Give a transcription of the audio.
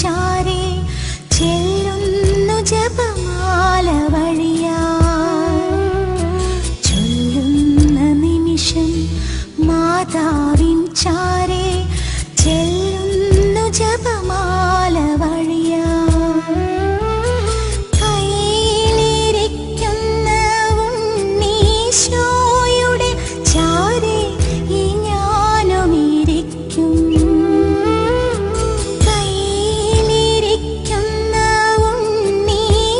ചാരി ചെല്ലുന്നു ജപമാല ചൊല്ലുന്ന നിമിഷം മാതാവിൻ